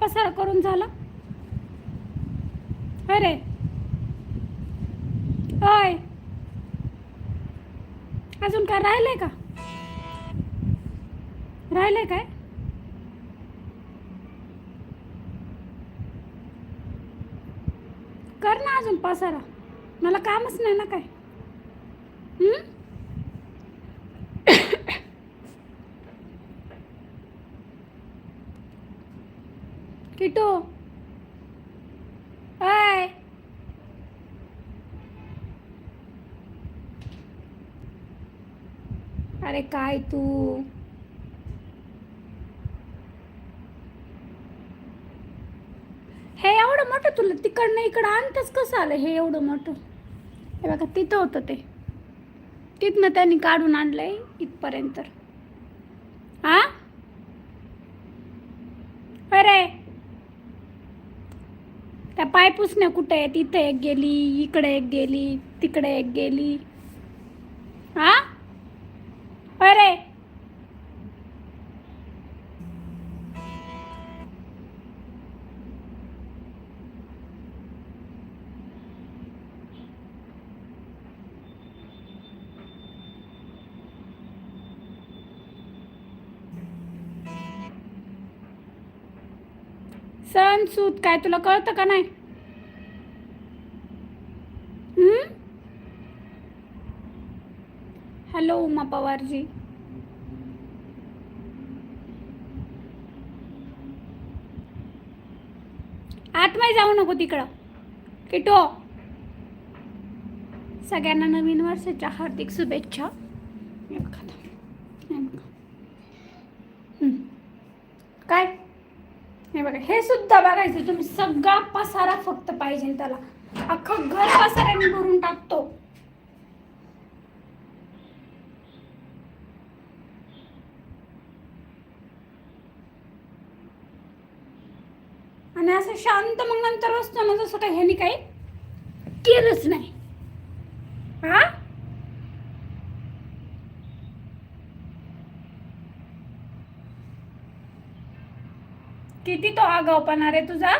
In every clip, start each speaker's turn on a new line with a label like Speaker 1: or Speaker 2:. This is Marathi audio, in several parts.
Speaker 1: पसार करून झाला? अरे अय अजून काय राहिलंय का? राहिलंय काय? कर ना अजून पसारा. मला कामच नाही ना काय. किटू. हाय अरे काय तू? हे एवढं मोठं तुला तिकडनं इकडं आणतच कसं आलं हे एवढं मोठं? हे बघा तिथं होतं ते. तिथनं त्यांनी काढून आणलंय इथपर्यंत. हा अरे. त्या पाय पुसण्या कुठे आहेत? इथे एक गेली इकडे एक गेली तिकडे एक गेली. हा? अरे! सण सूत काय तुला कळतं का नाही? हॅलो उमा पवारजी. आतमध्ये जाऊ नको तिकडं. किटो. सगळ्यांना नवीन वर्षाच्या हार्दिक शुभेच्छा. बघा काय? हे बघा हे सुद्धा बघायचं तुम्ही सगळा पसारा फक्त पाहिजे त्याला. अख्खं घर पसाऱ्याने भरून टाकतो. आणि असं शांत मग नंतर असतो ना जसं काही ह्यानी काही केलंच नाही हा किती तो आगावपणा रे तुझा?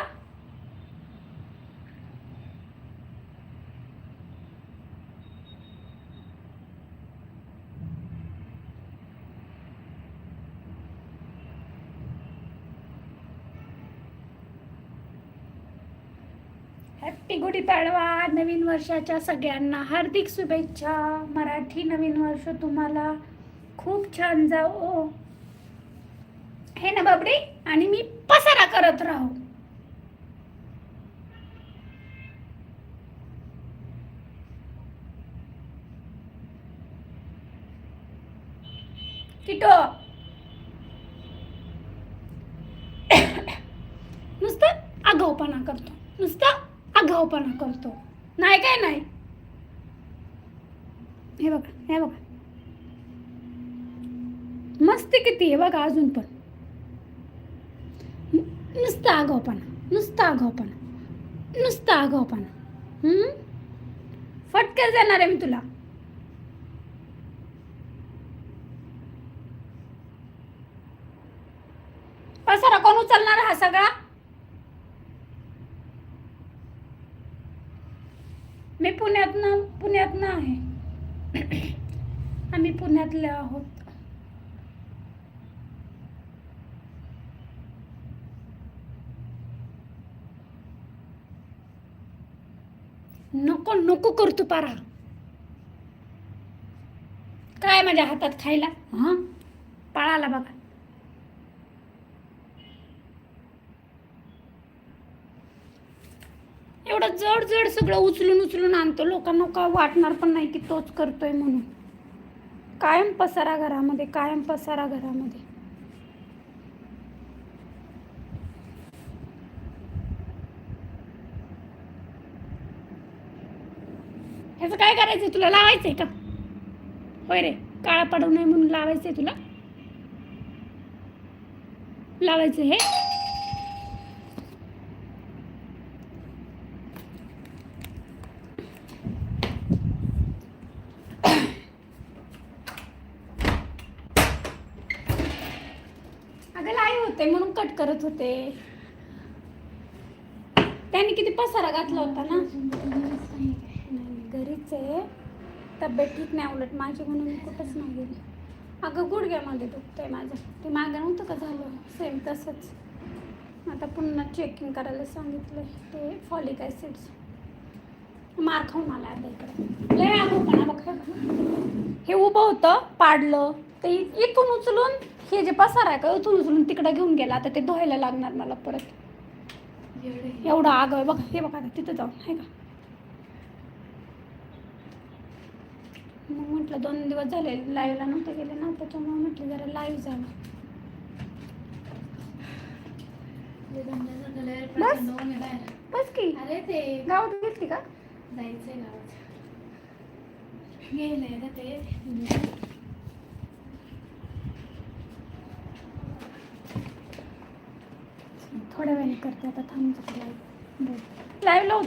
Speaker 1: हॅप्पी गुढीपाडवा नवीन वर्षाच्या सगळ्यांना. हार्दिक शुभेच्छा. मराठी नवीन वर्ष तुम्हाला खूप छान जाओ हे ना बाबडी? आणि मी पसारा करत राहू. किटो. नुसतं आगाऊपणा करतो. नुसतं आगाऊपणा करतो. नाही काय नाही? हे बघा हे बघा. मस्ती किती आहे बघा अजून पण. नुसतं आगाऊपणा नुसतं आगाऊपणा नुसतं आगाऊपणा. हम्म? फटकेच देणार आहे मी तुला. पसारा कोण उचलणार हा सगळा? मी पुण्यातनं पुण्यातनं आहे. आम्ही पुण्यातले आहोत. नको नको करतो पारा. काय माझ्या हातात खायला? हा? पळाला बघा. एवढं जड जड सगळं उचलून उचलून आणतो. लोकांना काय वाटणार पण नाही की तोच करतोय म्हणून. कायम पसारा घरामध्ये कायम पसारा घरामध्ये. ह्याचं काय करायचं तुला लावायचं आहे का? होय रे काळा पडू नये म्हणून लावायचं आहे तुला. लावायचं हे. अगं लाई होते म्हणून कट करत होते. त्याने किती पसारा घातला होता ना? घरीच आहे तब्येत ठीक नाही उलट माझी म्हणून मी कुठंच नाही गेली. अगं गुडघ्यामध्ये दुखतंय माझं. ते मागं नव्हतं का झालं? सेम तसंच. आता पुन्हा चेकिंग करायला सांगितलं ते फॉलिक ॲसिड्स मार खाऊन आला आता इकडे. लय आगोपणा बघ. हे. हे उभं होतं पाडलं. ते इथून उचलून हे जे पसार आहे का इथून उचलून तिकडे घेऊन गेला. आता ते धुवायला लागणार मला परत. एवढं आग आहे बघ. हे बघा आता तिथं जाऊन आहे का? मग म्हटलं दोन दिवस झाले लाईव्हला नव्हते गेले ना त्याच्यामुळे म्हटलं जरा लाईव्ह जावं बस की.
Speaker 2: अरे ते
Speaker 1: गावात घेतली का?
Speaker 2: जायचंय गावात. गेलंय ना ते.
Speaker 1: थोड्या वेळाने करते आता थांब लाईव्ह लाईव्हला होते.